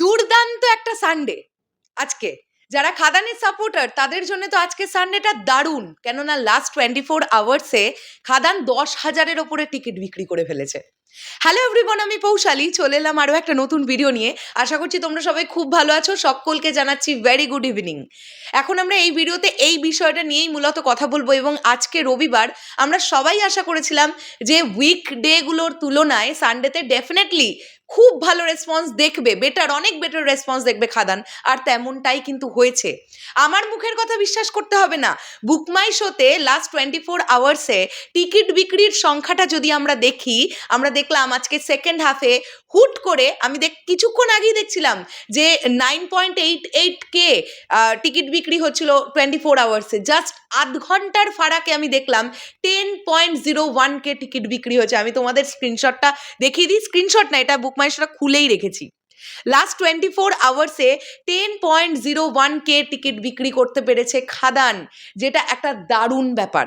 দুর্দান্ত একটা সানডে আজকে। যারা খাদানের সাপোর্টার তাদের জন্য তো আজকে সানডেটা দারুণ। কেননা লাস্ট টোয়েন্টি ফোর আওয়ার্সে খাদান দশ হাজারের ওপরে টিকিট বিক্রি করে ফেলেছে। হ্যালো এভরিবন আমি পৌশালী। চলে এলাম আরও একটা নতুন ভিডিও নিয়ে। আশা করছি তোমরা সবাই খুব ভালো আছো। সকলকে জানাচ্ছি ভেরি গুড ইভিনিং এখন আমরা এই ভিডিওতে এই বিষয়টা নিয়েই মূলত কথা বলব এবং আজকে রবিবার আমরা সবাই আশা করেছিলাম যে উইক ডেগুলোর তুলনায় সানডেতে ডেফিনেটলি খুব ভালো রেসপন্স দেখবে বেটার অনেক বেটার রেসপন্স দেখবে খাদান। আর তেমনটাই কিন্তু হয়েছে। আমার মুখের কথা বিশ্বাস করতে হবে না। বুকমাই শোতে লাস্ট টোয়েন্টি ফোর আওয়ার্সে টিকিট বিক্রির সংখ্যাটা যদি আমরা দেখি, আমরা দেখলাম আজকে সেকেন্ড হাফে হুট করে আমি দেখ, কিছুক্ষণ আগেই দেখছিলাম যে nine point eight eight K ticket বিক্রি হচ্ছিল টোয়েন্টি ফোর আওয়ার্সে জাস্ট আধ ঘণ্টার ফারাকে আমি দেখলাম ten point zero one K ticket বিক্রি হয়েছে। আমি তোমাদের স্ক্রিনশটটা দেখিয়ে দিই। স্ক্রিনশট না, এটা বুকমাইশটা খুলেই রেখেছি। Last twenty four আওয়ার্সে ten point zero one K ticket বিক্রি করতে পেরেছে খাদান, যেটা একটা দারুণ ব্যাপার।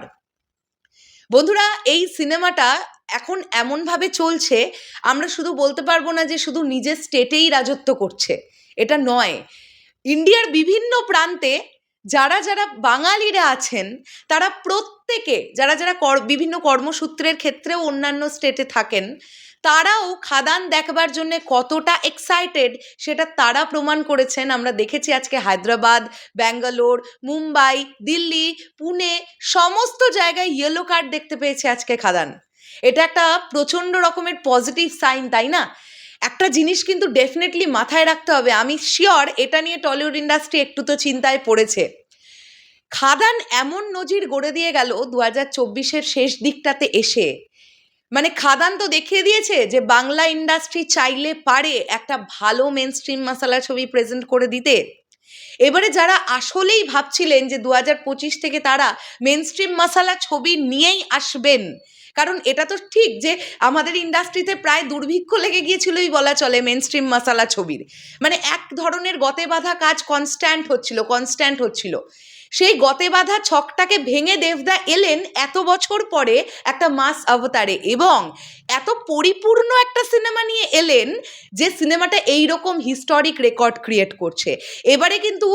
বন্ধুরা, এই সিনেমাটা এখন এমনভাবে চলছে, আমরা শুধু বলতে পারব না যে শুধু নিজের স্টেটেই রাজত্ব করছে। এটা নয়। ইন্ডিয়ার বিভিন্ন প্রান্তে যারা যারা বাঙালিরা আছেন, তারা প্রত্যেকে, যারা যারা কর, বিভিন্ন কর্মসূত্রের ক্ষেত্রেও অন্যান্য স্টেটে থাকেন, তারাও খাদান দেখবার জন্য কতটা এক্সাইটেড সেটা তারা প্রমাণ করেছেন। আমরা দেখেছি আজকে হায়দ্রাবাদ, ব্যাঙ্গালোর, মুম্বাই, দিল্লি, পুনে, সমস্ত জায়গায় ইয়েলো কার্ড দেখতে পেয়েছে আজকে খাদান। এটা একটা প্রচণ্ড রকমের পজিটিভ সাইন তাই না? একটা জিনিস কিন্তু ডেফিনেটলি মাথায় রাখতে হবে। আমি শিওর এটা নিয়ে টলিউড ইন্ডাস্ট্রি একটু তো চিন্তায় পড়েছে। খাদান এমন নজির গড়ে দিয়ে গেল দু হাজার চব্বিশের শেষ দিকটাতে এসে। মানে খাদান তো দেখিয়ে দিয়েছে যে বাংলা ইন্ডাস্ট্রি চাইলে পারে একটা ভালো মেন স্ট্রিম মশালা ছবি প্রেজেন্ট করে দিতে। এবারে যারা আসলেই ভাবছিলেন যে দু পঁচিশ থেকে তারা মেন স্ট্রিম মশালা ছবি নিয়েই আসবেন, কারণ এটা তো ঠিক যে আমাদের ইন্ডাস্ট্রিতে প্রায় দুর্ভিক্ষ লেগে গিয়েছিলই বলা চলে মেন স্ট্রিম মশালা ছবির। মানে এক ধরনের গতে বাঁধা কাজ কনস্ট্যান্ট হচ্ছিল কনস্ট্যান্ট হচ্ছিল। সেই গতে বাঁধা ছকটাকে ভেঙে দেবদা এলেন এত বছর পরে একটা মাস অবতারে এবং এত পরিপূর্ণ একটা সিনেমা নিয়ে এলেন যে সিনেমাটা এই রকম হিস্টোরিক রেকর্ড ক্রিয়েট করছে। এবারে কিন্তু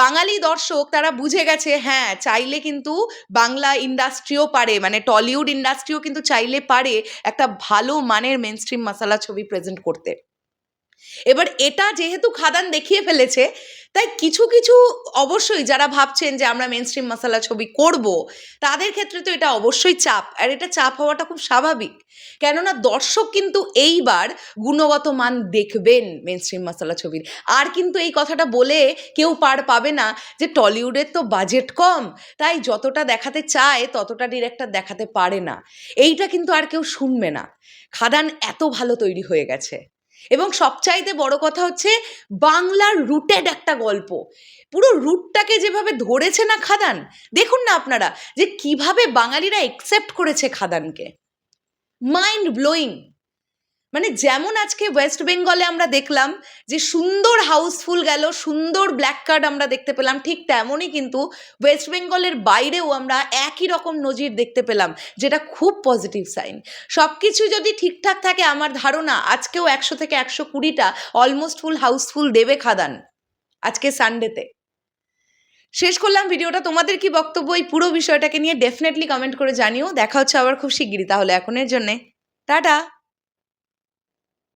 বাঙালি দর্শক তারা বুঝে গেছে হ্যাঁ চাইলে কিন্তু বাংলা ইন্ডাস্ট্রিও পারে মানে টলিউড ইন্ডাস্ট্রিও কিন্তু চাইলে পারে একটা ভালো মানের মেনস্ট্রিম মশালা ছবি প্রেজেন্ট করতে। এবার এটা যেহেতু খাদান দেখিয়ে ফেলেছে, তাই কিছু কিছু অবশ্যই যারা ভাবছেন যে আমরা মেন স্ট্রিম মশালা ছবি করব, তাদের ক্ষেত্রে তো এটা অবশ্যই চাপ, আর এটা চাপ হওয়াটা খুব স্বাভাবিক। কেননা দর্শক কিন্তু এইবার গুণগত মান দেখবেন মেনস্ট্রিম মশালা ছবির। আর কিন্তু এই কথাটা বলে কেউ পার পাবে না যে টলিউডের তো বাজেট কম, তাই যতটা দেখাতে চায় ততটা ডিরেক্টর দেখাতে পারে না। এইটা কিন্তু আর কেউ শুনবে না। খাদান এত ভালো তৈরি হয়ে গেছে। এবং সবচাইতে বড় কথা হচ্ছে বাংলার রুটেড একটা গল্প। পুরো রুটটাকে যেভাবে ধরেছে না খাদান, দেখুন না আপনারা যে কীভাবে বাঙালিরা একসেপ্ট করেছে খাদানকে। মাইন্ড ব্লোয়িং মানে যেমন আজকে ওয়েস্ট বেঙ্গলে আমরা দেখলাম যে সুন্দর হাউসফুল গেল, সুন্দর ব্ল্যাক কার্ড আমরা দেখতে পেলাম, ঠিক তেমনই কিন্তু ওয়েস্ট বেঙ্গলের বাইরেও আমরা একই রকম নজির দেখতে পেলাম, যেটা খুব পজিটিভ সাইন সব কিছু যদি ঠিকঠাক থাকে আমার ধারণা, আজকেও একশো থেকে একশো কুড়িটা অলমোস্ট ফুল হাউসফুল দেবে খাদান, আজকে সানডেতে শেষ করলাম ভিডিওটা, তোমাদের কি বক্তব্য এই পুরো বিষয়টাকে নিয়ে? ডেফিনেটলি কমেন্ট করে জানিও। দেখা হচ্ছে আবার খুব শিগগিরই, তাহলে এখনের জন্যে। টাটা!